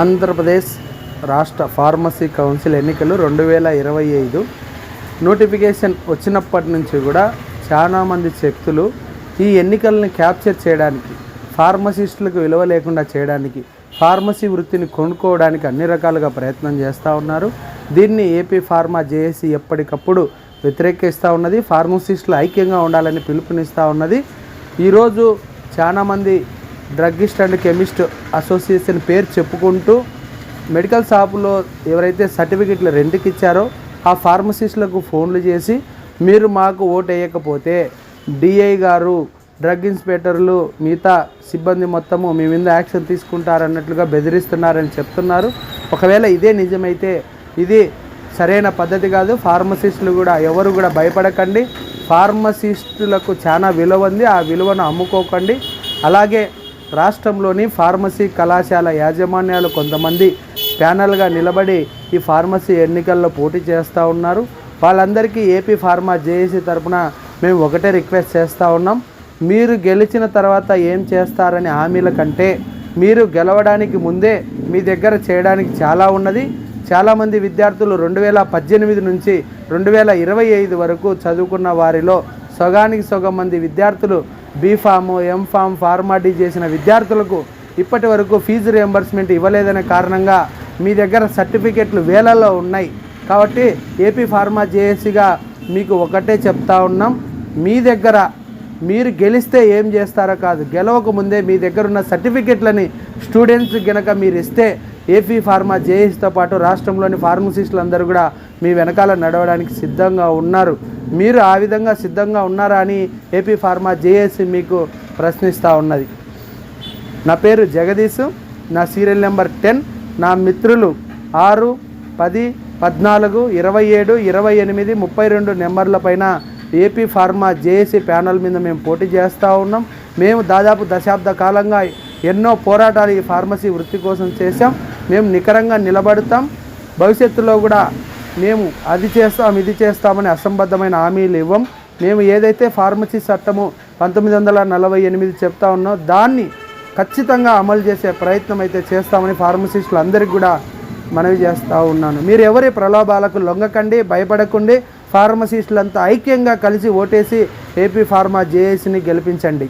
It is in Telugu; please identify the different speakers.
Speaker 1: ఆంధ్రప్రదేశ్ రాష్ట్ర ఫార్మసీ కౌన్సిల్ ఎన్నికలు రెండు వేల ఇరవై ఐదు. నోటిఫికేషన్ వచ్చినప్పటి నుంచి కూడా చాలామంది శక్తులు ఈ ఎన్నికలను క్యాప్చర్ చేయడానికి ఫార్మసిస్టులకు విలువ లేకుండా చేయడానికి ఫార్మసీ వృత్తిని కొనుక్కోవడానికి అన్ని రకాలుగా ప్రయత్నం చేస్తూ ఉన్నారు. దీన్ని ఏపీ ఫార్మా జేఏసీ ఎప్పటికప్పుడు వ్యతిరేకిస్తూ ఉన్నది. ఫార్మసిస్టులు ఐక్యంగా ఉండాలని పిలుపునిస్తూ ఉన్నది. ఈరోజు చాలామంది డ్రగ్గిస్ట్ అండ్ కెమిస్ట్ అసోసియేషన్ పేరు చెప్పుకుంటూ మెడికల్ షాపులో ఎవరైతే సర్టిఫికెట్లు రెంట్కి ఇచ్చారో ఆ ఫార్మసిస్టులకు ఫోన్లు చేసి మీరు మాకు ఓటు వేయకపోతే డిఐ గారు డ్రగ్ ఇన్స్పెక్టర్లు మిగతా సిబ్బంది మొత్తము మీ మీద యాక్షన్ తీసుకుంటారన్నట్లుగా బెదిరిస్తున్నారని చెప్తున్నారు. ఒకవేళ ఇదే నిజమైతే ఇది సరైన పద్ధతి కాదు. ఫార్మసిస్టులు కూడా ఎవరు కూడా భయపడకండి. ఫార్మసిస్టులకు చాలా విలువ ఉంది. ఆ విలువను అమ్ముకోకండి. అలాగే రాష్ట్రంలోని ఫార్మసీ కళాశాల యాజమాన్యాలు కొంతమంది ప్యానల్గా నిలబడి ఈ ఫార్మసీ ఎన్నికల్లో పోటీ చేస్తూ ఉన్నారు. వాళ్ళందరికీ ఏపీ ఫార్మా జేఏసీ తరపున మేము ఒకటే రిక్వెస్ట్ చేస్తూ ఉన్నాం. మీరు గెలిచిన తర్వాత ఏం చేస్తారని హామీల కంటే మీరు గెలవడానికి ముందే మీ దగ్గర చేయడానికి చాలా ఉన్నది. చాలామంది విద్యార్థులు రెండు వేల పద్దెనిమిది నుంచి రెండు వేల ఇరవై ఐదు వరకు చదువుకున్న వారిలో సగానికి సగం మంది విద్యార్థులు బీఫామ్ ఎంఫామ్ ఫార్మాటీ చేసిన విద్యార్థులకు ఇప్పటి వరకు ఫీజు రియంబర్స్మెంట్ ఇవ్వలేదనే కారణంగా మీ దగ్గర సర్టిఫికెట్లు వేలలో ఉన్నాయి. కాబట్టి ఏపీ ఫార్మా జేఏసీగా మీకు ఒకటే చెప్తా ఉన్నాం. మీ దగ్గర మీరు గెలిస్తే ఏం చేస్తారో కాదు గెలవక ముందే మీ దగ్గర ఉన్న సర్టిఫికెట్లని స్టూడెంట్స్ గనక మీరు ఇస్తే ఏపీ ఫార్మా జేఏసీతో పాటు రాష్ట్రంలోని ఫార్మసిస్టులు అందరూ కూడా మీ వెనకాల నడవడానికి సిద్ధంగా ఉన్నారు. మీరు ఆ విధంగా సిద్ధంగా ఉన్నారా అని ఏపీ ఫార్మా జేఏసీ మీకు ప్రశ్నిస్తూ ఉన్నది. నా పేరు జగదీష్ నా సీరియల్ నెంబర్ టెన్ నా మిత్రులు ఆరు పది పద్నాలుగు ఇరవై ఏడు ఇరవై ఎనిమిది ముప్పై రెండు నెంబర్ల పైన ఏపీ ఫార్మా జేఏసీ ప్యానల్ మీద మేము పోటీ చేస్తూ ఉన్నాం. మేము దాదాపు దశాబ్ద కాలంగా ఎన్నో పోరాటాలు ఈ ఫార్మసీ వృత్తి కోసం చేశాం. మేము నికరంగా నిలబడతాం. భవిష్యత్తులో కూడా మేము అది చేస్తాం ఇది చేస్తామని అసంబద్ధమైన హామీలు ఇవ్వం. మేము ఏదైతే ఫార్మసీ చట్టము పంతొమ్మిది వందల నలభై ఎనిమిది చెప్తా ఉన్నో దాన్ని ఖచ్చితంగా అమలు చేసే ప్రయత్నం అయితే చేస్తామని ఫార్మసిస్టులు అందరికీ కూడా మనవి చేస్తూ ఉన్నాను. మీరు ఎవరి ప్రలోభాలకు లొంగకండి భయపడకండి. ఫార్మసిస్టులంతా ఐక్యంగా కలిసి ఓటేసి ఏపీ ఫార్మా జేఏసీని గెలిపించండి.